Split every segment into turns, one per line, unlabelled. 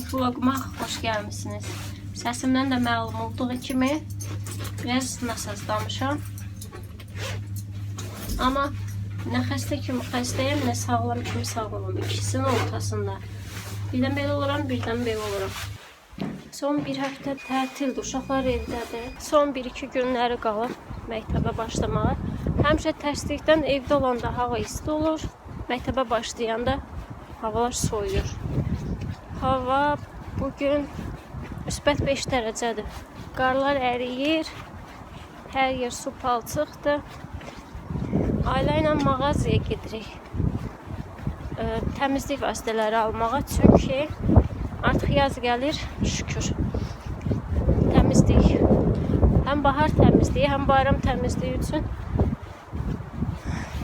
Günlük vloguma hoş gelmişsiniz. Səsimdən də məlum olduğu kimi biraz nasazlamışam. Amma nə xəstə kimi xəstəyəm, nə sağlam kimi sağlamam. İkisinin ortasında. Birdən belə oluram, birdən belə oluram. Son bir həftə tətildir, uşaqlar evdədir. Son 1-2 günləri qalıb məktəbə başlamağa. Həmişə tərslikdən evdə olanda hava isti olur, məktəbə başlayanda havalar soyuyur. Hava bugün müsbət 5 dərəcədir. Qarlar əriyir, hər yer su palçıqdır. Ailə ilə mağazaya gedirik. Ə, təmizlik vasitələri almağa, çünki artıq yaz gəlir, şükür. Təmizlik. Həm bahar təmizliyi, həm bayram təmizliyi üçün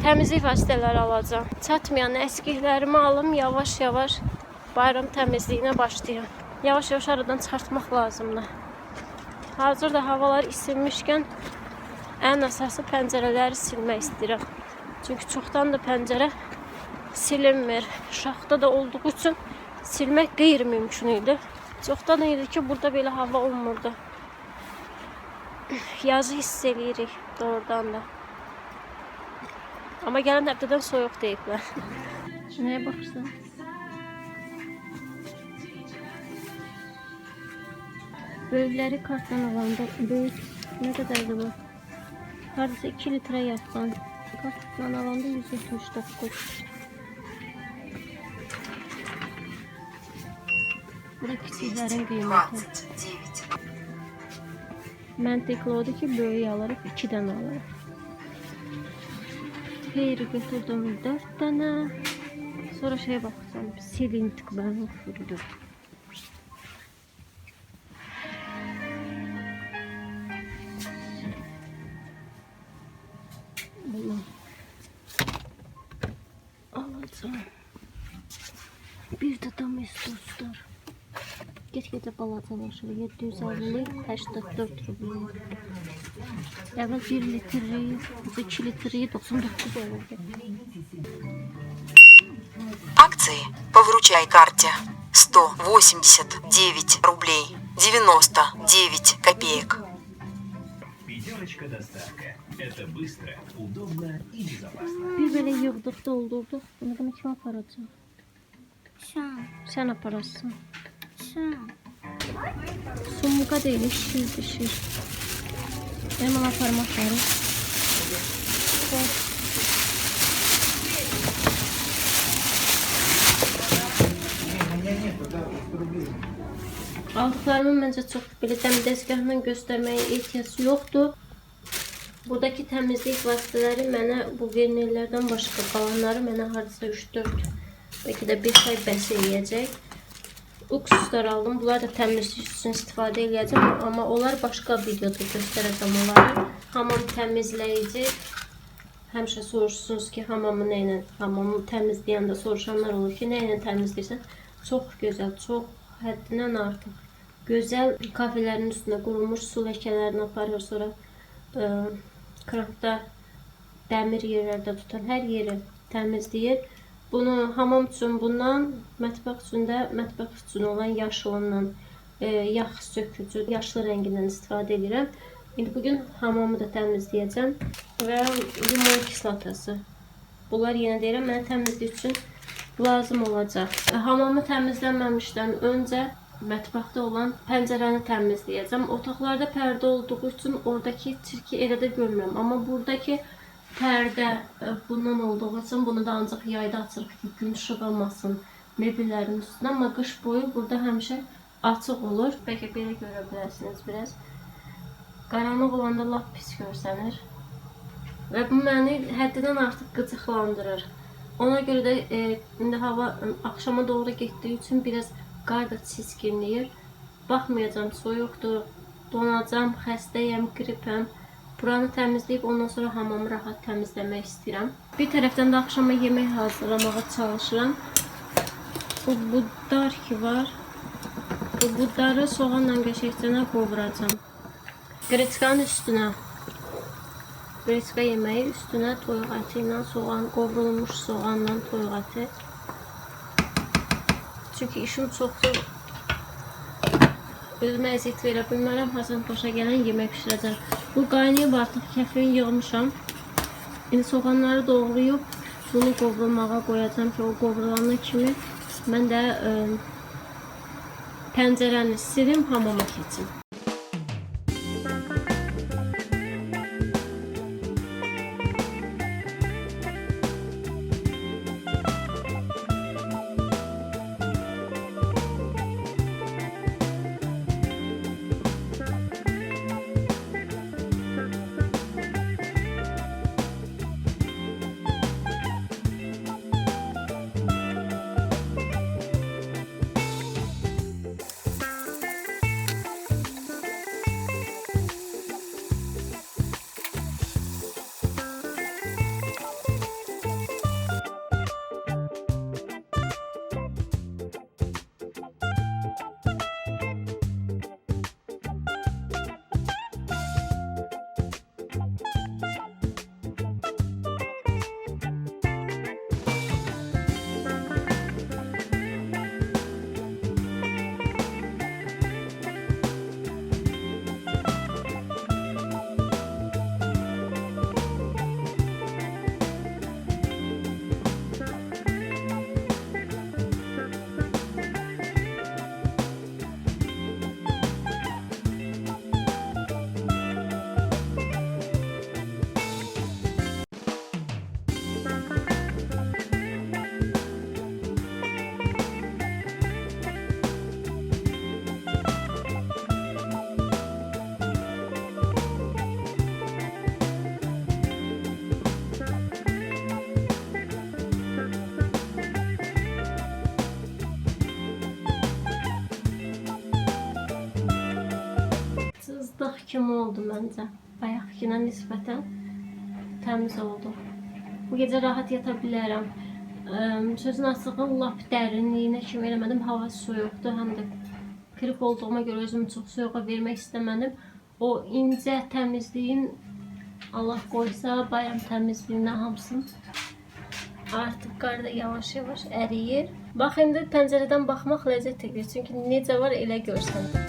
təmizlik vasitələri alacağam. Çatmayan əskiklərimi alım, yavaş-yavaş bayram təmizliyinə başlayım. Yavaş-yavaş aradan çıxartmaq lazımdır. Hazırda havalar isinmişkən ən əsası pəncərələri silmək istəyirəm. Çünki çoxdan da pəncərə silinmir. Şaxta da olduğu üçün silmək qeyri-mümkün idi. Çoxdan idi ki, burada belə hava olmurdu. Yazı hiss eləyirik doğrudan da. Amma gələn həftədən soyuq deyiblər. Nəyə baxırsan? Böyükləri kartdan alanda böyük nə qədərdir bu? Hardasa 2 litrə yaxın. Kartdan alanda 179. Bu da kiçiklərin qiyməti.
29.
Məntiqli odur ki, böyük alırıq, 2 dənə alırıq. Xeyri götürdüm 4 dənə. Sonra şeye bakacağım. Silintik ben oxudum. оце. Півта там і стустар. Кетхіте Я нашого, є тюзали, хештаг 4 рублів. Я на 1 литрі, за 2 литрі 99 кубов.
Акции по вручай карте 189 рублей 99 копеек.
Пятерочка доставка.
Biz böyle yığdık doldurduk. Bunu bunu kim aparacak?
Sen.
Sen apararsın.
Sen.
Sumuka değil, işsiz pişir. Hemen aparmak lazım. Koy. Aldıqlarımın məncə çox belə dəmdəzgahla göstərməyə ehtiyac. Buradakı təmizlik vasitələri mənə bu vernerlərdən başqa qalanları mənə hardasa 3-4 bəlkə də 5 ay bəs eləyəcək. Uksuslar aldım. Bunlar da təmizlik üçün istifadə edəcəm, amma onlar başqa videoda göstərəcəm onları. Hamam təmizləyici. Həmişə soruşursunuz ki, hamamı nə ilə, hamamı təmizləyəndə soruşanlar olur ki, nə ilə təmizləyirsən? Çox gözəl, çox həddindən artıq gözəl kafelerin üstünə qurulmuş su ləkələrini aparır sonra ə, krankda dəmir yerlərdə tutan hər yeri təmizləyir. Bunu hamam üçün bundan, mətbəx üçün də mətbəx üçün olan yaşılından, e, yağ sökücü, yaşlı rəngindən istifadə edirəm. İndi bugün hamamı da təmizləyəcəm və limon kislatası. Bunlar yenə deyirəm, mənə təmizlik üçün lazım olacaq. E, Hamamı təmizlənməmişdən öncə mətbəxdə olan pəncərəni təmizləyəcəm. Otaqlarda pərdə olduğu üçün oradakı çirki elə də görmürəm. Amma buradakı pərdə e, bundan olduğu üçün bunu da ancaq yayda açırıq ki, gün işıq almasın mebellərin üstünə. Amma qış boyu burada həmişə açıq olur. Bəlkə belə görə bilərsiniz biraz. Qaranlıq olanda lap pis görsənir. Və bu məni həddindən artıq qıcıqlandırır. Ona görə də e, indi hava e, axşama doğru getdiyi üçün biraz qar da çiskinləyir. Baxmayacağam, soyuqdur, donacam, xəstəyəm, qripəm. Buranı təmizləyib ondan sonra hamamı rahat təmizləmək istəyirəm. Bir tərəfdən də axşama yemək hazırlamağa çalışıram. Bu budlar ki var. Bu budları soğanla qəşəngcənə qovuracam. Qreçkanın üstünə Breska yeməyi üstünə toyuq əti ilə soğan, qovrulmuş soğanla toyuq əti. Çünki işim çoxdur. Özümə əziyyət verə bilmərəm. Hazır başa gələn yemək bişirəcəm. Bu qaynayıb artıq kəfin yığmışam. İndi soğanları doğrayıb bunu qovrulmağa qoyacağam ki, o qovrulana kimi mən də ə, pəncərəni silim, hamama keçim. Kimi oldu məncə. Bayaqkına nisbətən təmiz oldu. Bu gecə rahat yata bilərəm. Əm, Sözün açığı lap dərinliyinə kimi eləmədim. Hava soyuqdur, həm də kırıq olduğuma görə özümü çox soyuğa vermək istəmədim. O incə təmizliyin Allah qoysa bayram təmizliyinə hamısını artıq qar da yavaş-yavaş əriyir. Bax indi pəncərədən baxmaq ləzzət edir. Çünki necə var elə görsən.